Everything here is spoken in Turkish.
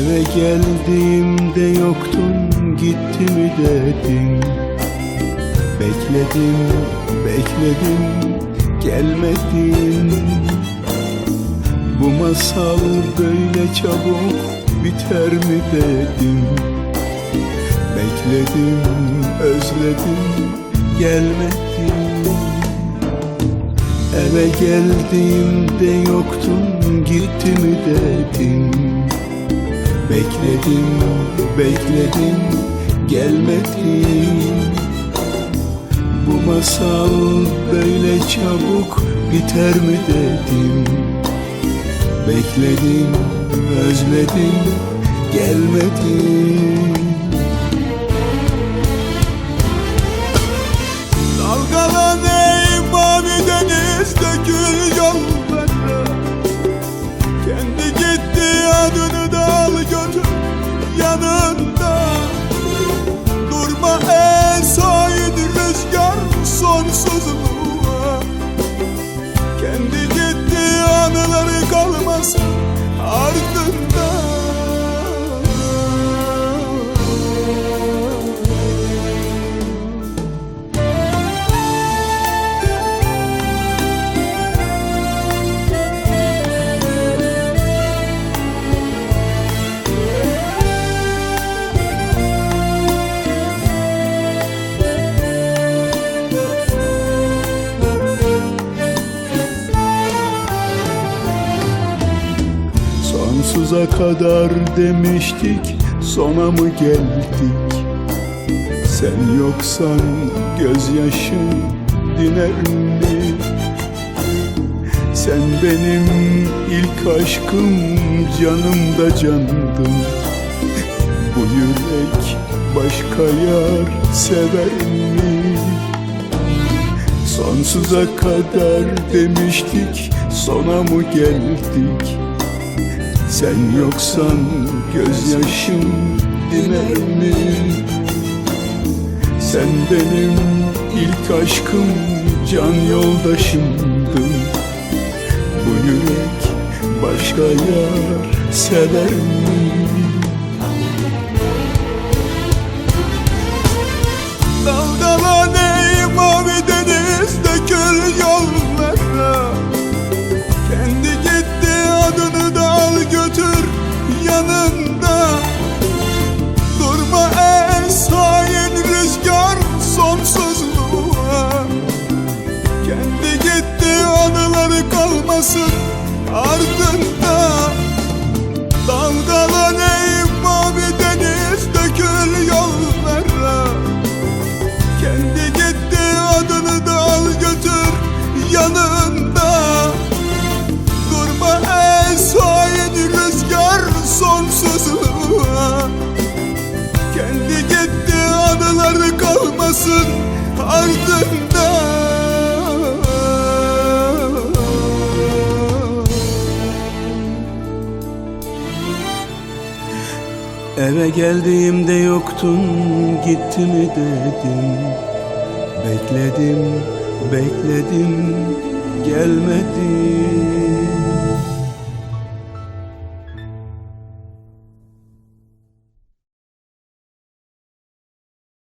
Eve geldiğimde yoktun gitti mi dedim Bekledim, bekledim, gelmedin. Bu masal böyle çabuk biter mi dedim Bekledim, özledim, gelmedin. Eve geldiğimde yoktun gitti mi dedim Bekledim, bekledim, gelmedin Bu masal böyle çabuk biter mi dedim. Bekledim, özledim, gelmedin so the Sonsuza kadar demiştik sona mı geldik? Sen yoksan gözyaşım diner mi? Sen benim ilk aşkım canım da candım. Bu yürek başka yar sever mi? Sonsuza kadar demiştik sona mı geldik sen yoksan gözyaşım diner mi? Sen benim ilk aşkım can yoldaşımdın Bu yürek başka yar sever mi? Kalmasın ardında. Eve geldiğimde yoktun gitti mi dedim Bekledim, bekledim, gelmedin